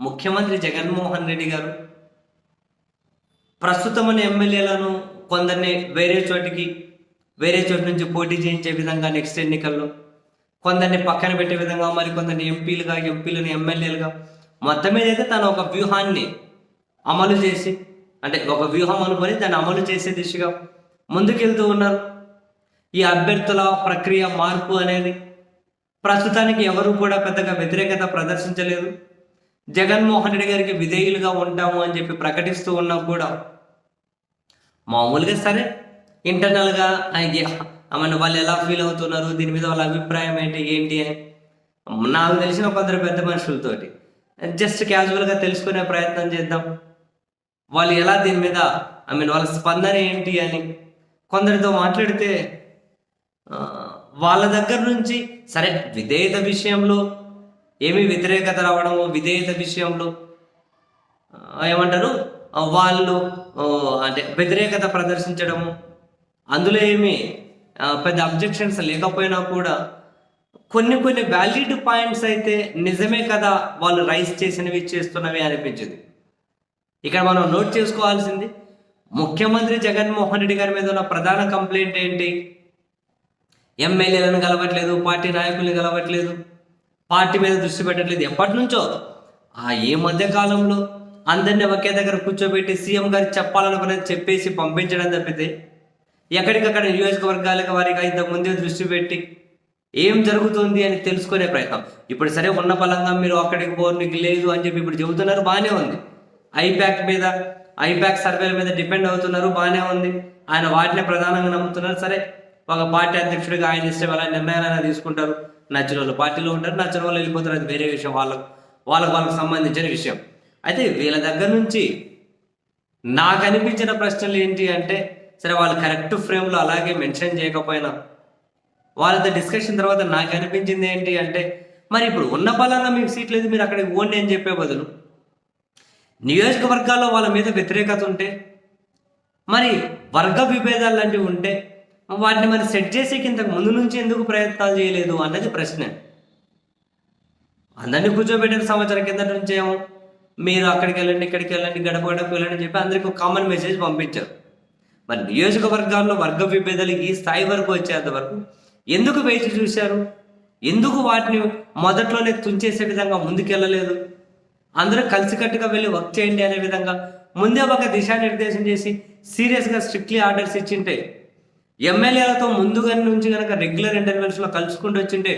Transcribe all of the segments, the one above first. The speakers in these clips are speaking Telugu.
ముఖ్యమంత్రి జగన్మోహన్ రెడ్డి గారు. ప్రస్తుతం ఉన్న ఎమ్మెల్యేలను కొందరిని వేరే చోటికి వేరే చోటు నుంచి పోటీ చేయించే విధంగా నెక్స్ట్ ఎన్నికల్లో కొందరిని పక్కన పెట్టే విధంగా మరి కొందరిని ఎంపీలుగా ఎంపీలను ఎమ్మెల్యేలుగా మొత్తం మీద అయితే తను ఒక వ్యూహాన్ని అమలు చేసి అంటే ఒక వ్యూహం అనుకొని దాన్ని అమలు చేసే దిశగా ముందుకెళ్తూ ఉన్నారు. ఈ అభ్యర్థుల ప్రక్రియ మార్పు అనేది ప్రస్తుతానికి ఎవరు కూడా పెద్దగా వ్యతిరేకత ప్రదర్శించలేదు. జగన్మోహన్ రెడ్డి గారికి విధేయులుగా ఉంటాము అని చెప్పి ప్రకటిస్తూ ఉన్నా కూడా మామూలుగా సరే. ఇంటర్నల్గా మన వాళ్ళు ఎలా ఫీల్ అవుతున్నారు? దీని మీద వాళ్ళ అభిప్రాయం ఏంటి? ఏంటి అని నాకు తెలిసిన కొందరు పెద్ద మనుషులతోటి. జస్ట్ క్యాజువల్గా తెలుసుకునే ప్రయత్నం చేద్దాం. వాళ్ళు ఎలా దీని మీద ఐ మీన్ వాళ్ళ స్పందన ఏంటి అని కొందరితో మాట్లాడితే వాళ్ళ దగ్గర నుంచి సరే విధేయత విషయంలో ఏమి వ్యతిరేకత రావడము విధేయత విషయంలో? ఏమంటారు? వాళ్ళు అంటే వ్యతిరేకత ప్రదర్శించడము. అందులో ఏమి పెద్ద అబ్జెక్షన్స్ లేకపోయినా కూడా కొన్ని కొన్ని వ్యాలిడ్ పాయింట్స్ అయితే నిజమే కదా వాళ్ళు రైస్ చేసినవి చేస్తున్నవి అనిపించింది. ఇక్కడ మనం నోట్ చేసుకోవాల్సింది ముఖ్యమంత్రి జగన్మోహన్ రెడ్డి గారి మీద ఉన్న ప్రధాన కంప్లైంట్ ఏంటి? ఎమ్మెల్యేలను కలవట్లేదు పార్టీ నాయకుల్ని కలవట్లేదు. పార్టీ మీద దృష్టి పెట్టట్లేదు. ఎప్పటి నుంచో ఆ ఈ మధ్య కాలంలో అందరినీ ఒకే దగ్గర కూర్చోబెట్టి సీఎం గారికి చెప్పాలనుకునేది చెప్పేసి పంపించడం తప్పితే ఎక్కడికక్కడ నియోజకవర్గాలకు వారికి ఇంతకు ముందే దృష్టి పెట్టి ఏం జరుగుతుంది అని తెలుసుకునే ప్రయత్నం. ఇప్పుడు సరే ఉన్న బలంగా మీరు అక్కడికి పోనికి లేదు అని చెప్పి ఇప్పుడు చెబుతున్నారు బాగానే ఉంది. ఐప్యాక్ మీద ఐప్యాక్ సర్వేల మీద డిపెండ్ అవుతున్నారు బాగానే ఉంది. ఆయన వాటినే ప్రధానంగా నమ్ముతున్నారు. సరే ఒక పార్టీ అధ్యక్షుడిగా ఆయన ఇష్టం ఎలా నిర్ణయాలైనా తీసుకుంటారు. నచ్చిన వాళ్ళు పార్టీలో ఉంటారు నచ్చిన వాళ్ళు వెళ్ళిపోతారు. అది వేరే విషయం. వాళ్ళకు వాళ్ళకు వాళ్ళకి సంబంధించిన విషయం. అయితే వీళ్ళ దగ్గర నుంచి నాకు అనిపించిన ప్రశ్నలు ఏంటి అంటే సరే వాళ్ళు కరెక్ట్ ఫ్రేమ్లో అలాగే మెన్షన్ చేయకపోయినా వాళ్ళతో డిస్కషన్ తర్వాత నాకు అనిపించింది ఏంటి అంటే మరి ఇప్పుడు ఉన్న బలంగా మీకు సీట్ లేదు మీరు అక్కడికి ఓండి అని చెప్పే బదులు నియోజకవర్గాల్లో వాళ్ళ మీద వ్యతిరేకత ఉంటే మరి వర్గ విభేదాలు లాంటివి ఉంటే వాటిని మరి సెట్ చేసేకి ఇంతకు ముందు నుంచి ఎందుకు ప్రయత్నాలు చేయలేదు అన్నది ప్రశ్న. అందరినీ కూర్చోబెట్టిన సంవత్సరం కింద నుంచి ఏమో మీరు అక్కడికి వెళ్ళండి ఇక్కడికి వెళ్ళండి గడప గడప వెళ్ళండి అని చెప్పి అందరికి ఒక కామన్ మెసేజ్ పంపించారు. మరి నియోజకవర్గాల్లో వర్గ విభేదాలు ఈ స్థాయి వరకు వచ్చేంత వరకు ఎందుకు వేచి చూశారు? ఎందుకు వాటిని మొదట్లోనే తుంచేసే విధంగా ముందుకెళ్ళలేదు? అందరూ కలిసికట్టుగా వెళ్ళి వర్క్ చేయండి అనే విధంగా ముందే ఒక దిశానిర్దేశం చేసి సీరియస్గా స్ట్రిక్ట్లీ ఆర్డర్స్ ఇచ్చింటే ఎమ్మెల్యేలతో ముందుగా నుంచి కనుక రెగ్యులర్ ఇంటర్వెల్స్లో కలుసుకుంటూ వచ్చింటే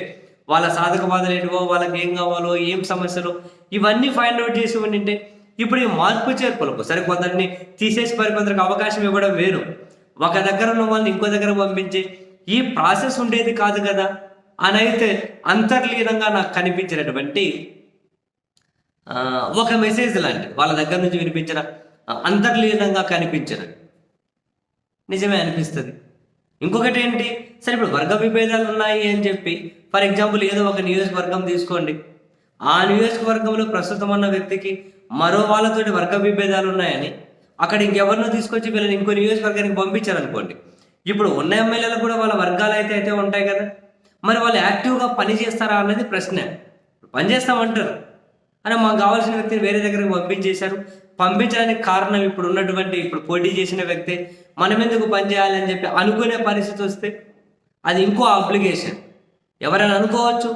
వాళ్ళ సాధక బాధలు ఏంటివో వాళ్ళకి ఏం కావాలో ఏం సమస్యలు ఇవన్నీ ఫైండ్ అవుట్ చేసి ఉండింటే ఇప్పుడు ఈ మార్పు చేర్పులకు సరే కొందరిని తీసేసి మరికొందరికి అవకాశం ఇవ్వడం వేరు. ఒక దగ్గర ఉన్న వాళ్ళని ఇంకో దగ్గర పంపించి ఈ ప్రాసెస్ ఉండేది కాదు కదా అని అయితే అంతర్లీనంగా నాకు కనిపించినటువంటి ఒక మెసేజ్ లాంటి వాళ్ళ దగ్గర నుంచి వినిపించిన అంతర్లీనంగా కనిపించిన. నిజమే అనిపిస్తుంది. ఇంకొకటి ఏంటి? సరే ఇప్పుడు వర్గ విభేదాలు ఉన్నాయి అని చెప్పి ఫర్ ఎగ్జాంపుల్ ఏదో ఒక నియోజకవర్గం తీసుకోండి. ఆ నియోజకవర్గంలో ప్రస్తుతం ఉన్న వ్యక్తికి మరో వాళ్ళతోటి వర్గ విభేదాలు ఉన్నాయని అక్కడ ఇంకెవరినో తీసుకొచ్చి వీళ్ళని ఇంకో నియోజకవర్గానికి పంపించారనుకోండి. ఇప్పుడు ఉన్న ఎమ్మెల్యేలు కూడా వాళ్ళ వర్గాలు అయితే అయితే ఉంటాయి కదా. మరి వాళ్ళు యాక్టివ్గా పని చేస్తారా అన్నది ప్రశ్న. పని చేస్తామంటారు. అని మాకు కావాల్సిన వ్యక్తిని వేరే దగ్గరికి పంపించేశారు. పంపించడానికి కారణం ఇప్పుడు ఉన్నటువంటి ఇప్పుడు పోటీ చేసిన వ్యక్తి మనం ఎందుకు పనిచేయాలి అని చెప్పి అనుకునే పరిస్థితి వస్తే అది ఇంకో అప్లికేషన్ ఎవరైనా అనుకోవచ్చు.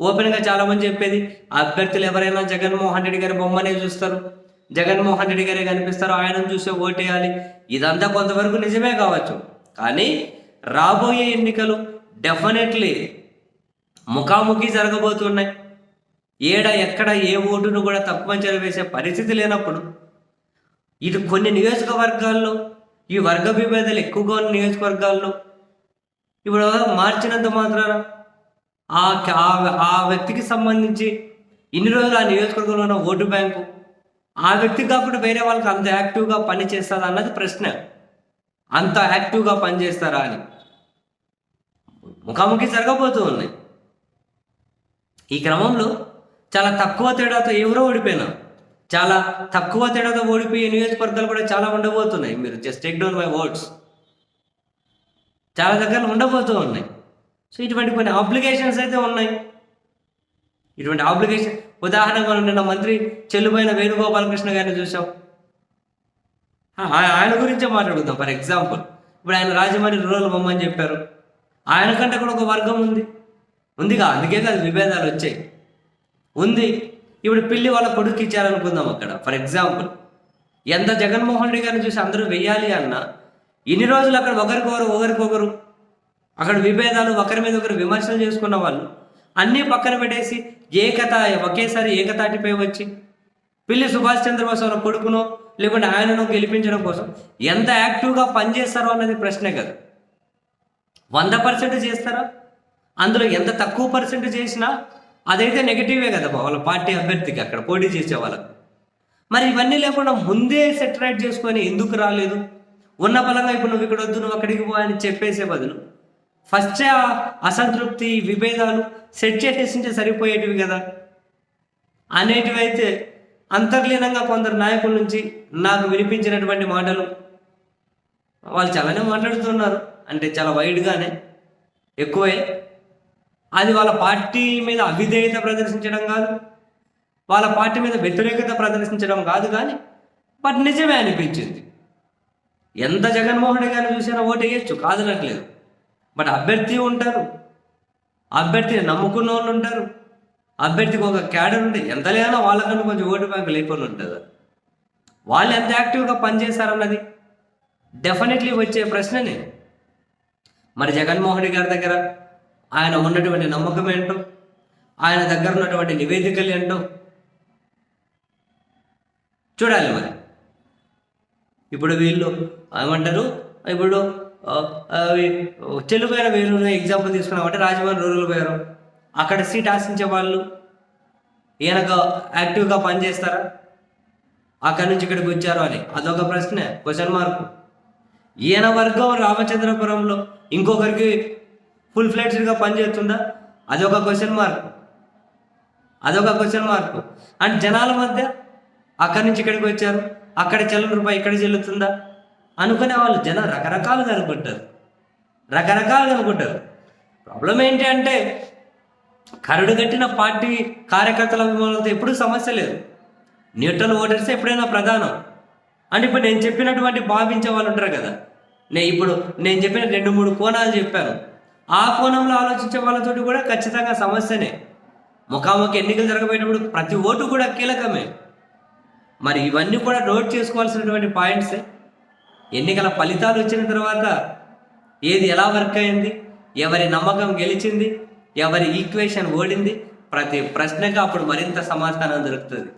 ఓపెన్గా చాలామంది చెప్పేది అభ్యర్థులు ఎవరైనా జగన్మోహన్ రెడ్డి గారి బొమ్మనే చూస్తారు. జగన్మోహన్ రెడ్డి గారే కనిపిస్తారు. ఆయన చూసే ఓటేయాలి. ఇదంతా కొంతవరకు నిజమే కావచ్చు. కానీ రాబోయే ఎన్నికలు డెఫినెట్లీ ముఖాముఖి జరగబోతున్నాయి. ఏడ ఎక్కడ ఏ ఓటును కూడా తక్కువ అంచనా వేసే పరిస్థితి లేనప్పుడు ఇది కొన్ని నియోజకవర్గాల్లో ఈ వర్గ విభేదాలు ఎక్కువగా ఉన్న నియోజకవర్గాల్లో ఇప్పుడు మార్చినంత మాత్రాన ఆ ఆ- వ్యక్తికి సంబంధించి ఇన్ని రోజులు ఆ నియోజకవర్గంలో ఉన్న ఓటు బ్యాంకు ఆ వ్యక్తి కాకుండా వేరే వాళ్ళకి అంత యాక్టివ్గా పనిచేస్తుందా అన్నది ప్రశ్న. అంత యాక్టివ్గా పనిచేస్తారా అని. ముఖాముఖి జరగబోతూ ఉన్నాయి. ఈ క్రమంలో చాలా తక్కువ తేడాతో ఎవరో ఓడిపోయినా చాలా తక్కువ తేడాతో ఓడిపోయే నియోజకవర్గాలు కూడా చాలా ఉండబోతున్నాయి. మీరు just take down my words చాలా దగ్గర ఉండబోతూ ఉన్నాయి. సో ఇటువంటి కొన్ని అప్లికేషన్స్ అయితే ఉన్నాయి. ఇటువంటి ఆబ్లిగేషన్ ఉదాహరణగా నిన్న మంత్రి చెల్లుపోయిన వేణుగోపాలకృష్ణ గారిని చూసాం ఆయన గురించే మాట్లాడుకుందాం ఫర్ ఎగ్జాంపుల్ ఇప్పుడు ఆయన రాజమండ్రి రూరల్ బొమ్మని చెప్పారు. ఆయన కంటే కూడా ఒక వర్గం ఉంది. ఉందిగా అందుకే కదా విభేదాలు వచ్చాయి. ఉంది. ఇప్పుడు పిల్లి వాళ్ళ కొడుకు ఇచ్చారనుకుందాం అక్కడ. ఫర్ ఎగ్జాంపుల్ ఎంత జగన్మోహన్ రెడ్డి గారిని చూసి అందరూ వెయ్యాలి అన్నా ఇన్ని రోజులు అక్కడ ఒకరికొకరు ఒకరికొకరు అక్కడ విభేదాలు ఒకరి మీద ఒకరు విమర్శలు చేసుకున్న వాళ్ళు అన్నీ పక్కన పెట్టేసి ఏకత ఒకేసారి ఏకతాటిపై వచ్చి పిల్లి సుభాష్ చంద్రబోస్ వాళ్ళ కొడుకునో లేకుంటే ఆయనను గెలిపించడం కోసం ఎంత యాక్టివ్గా పనిచేస్తారో అన్నది ప్రశ్నే కదా. వంద పర్సెంట్ చేస్తారా? అందులో ఎంత తక్కువ పర్సెంట్ చేసినా అదైతే నెగిటివే కదా వాళ్ళ పార్టీ అభ్యర్థికి అక్కడ పోటీ చేసే వాళ్ళకు. మరి ఇవన్నీ లేకుండా ముందే సెటరైట్ చేసుకొని ఎందుకు రాలేదు? ఉన్న బలంగా ఇప్పుడు నువ్వు ఇక్కడ వద్దు నువ్వు అక్కడికి పో అని చెప్పేసే బదులు ఫస్ట్ అసంతృప్తి విభేదాలు సెట్ చేసేసింటే సరిపోయేటివి కదా. అనేటివి అయితే అంతర్లీనంగా కొందరు నాయకుల నుంచి నాకు వినిపించినటువంటి మాటలు వాళ్ళు చాలానే మాట్లాడుతున్నారు. అంటే చాలా వైడ్గానే ఎక్కువే. అది వాళ్ళ పార్టీ మీద అవిధేయత ప్రదర్శించడం కాదు. వాళ్ళ పార్టీ మీద వ్యతిరేకత ప్రదర్శించడం కాదు కానీ బట్ నిజమే అనిపించింది. ఎంత జగన్మోహన్ గారిని చూసినా ఓటు వేయచ్చు కాదనట్లేదు. బట్ అభ్యర్థి ఉంటారు. అభ్యర్థిని నమ్ముకున్న వాళ్ళు ఉంటారు. అభ్యర్థికి ఒక క్యాడర్ ఉంటే ఎంత లేదన్నా వాళ్ళకన్నా కొంచెం ఓటు బ్యాంక్ లేకుండా ఉంటుంది? వాళ్ళు ఎంత యాక్టివ్గా పనిచేశారన్నది డెఫినెట్లీ వచ్చే ప్రశ్ననే. మరి జగన్మోహన్ రెడ్డి గారి దగ్గర ఆయన ఉన్నటువంటి నమ్మకం ఏంటో? ఆయన దగ్గర ఉన్నటువంటి నివేదికలు ఏంటో? చూడాలి మరి. ఇప్పుడు వీళ్ళు ఏమంటారు? ఇప్పుడు ఆ, చెల్లిపోయిన వేరు ఎగ్జాంపుల్ తీసుకున్నామంటే రాజమండ్రి రూరల్ పోయారు అక్కడ సీట్ ఆశించే వాళ్ళు ఈయనకు యాక్టివ్గా పనిచేస్తారా? అక్కడి నుంచి ఇక్కడికి వచ్చారు అని. అదొక ప్రశ్న క్వశ్చన్ మార్క్ ఈయన వర్గం రామచంద్రపురంలో ఇంకొకరికి ఫుల్ ఫ్లెడ్స్డ్గా పనిచేస్తుందా? అదొక క్వశ్చన్ మార్క్ అదొక క్వశ్చన్ మార్క్ అండ్ జనాల మధ్య అక్కడి నుంచి ఇక్కడికి వచ్చారు. అక్కడ చెల్లని రూపాయి ఇక్కడ చెల్లుతుందా? అనుకునే వాళ్ళు జనం రకరకాలుగా అనుకుంటారు. రకరకాలుగా అనుకుంటారు. ప్రాబ్లం ఏంటి అంటే కరుడు కట్టిన పార్టీ కార్యకర్తల అభిమానులతో ఎప్పుడూ సమస్య లేదు. న్యూట్రల్ ఓటర్స్ ఎప్పుడైనా ప్రధానం. అంటే ఇప్పుడు నేను చెప్పినటువంటి భావించే వాళ్ళు ఉంటారు కదా. నేను ఇప్పుడు నేను చెప్పిన రెండు మూడు కోణాలు చెప్పాను. ఆ కోణంలో ఆలోచించే వాళ్ళతోటి కూడా ఖచ్చితంగా సమస్యనే. ముఖాముఖి ఎన్నికలు జరగబోయేటప్పుడు ప్రతి ఓటు కూడా కీలకమే. మరి ఇవన్నీ కూడా నోట్ చేసుకోవాల్సినటువంటి పాయింట్సే ఎన్నికల ఫలితాలు వచ్చిన తర్వాత ఏది ఎలా వర్క్ అయింది ఎవరి నమ్మకం గెలిచింది ఎవరి ఈక్వేషన్ ఓడింది ప్రతి ప్రశ్నగా అప్పుడు మరింత సమాధానం దొరుకుతుంది.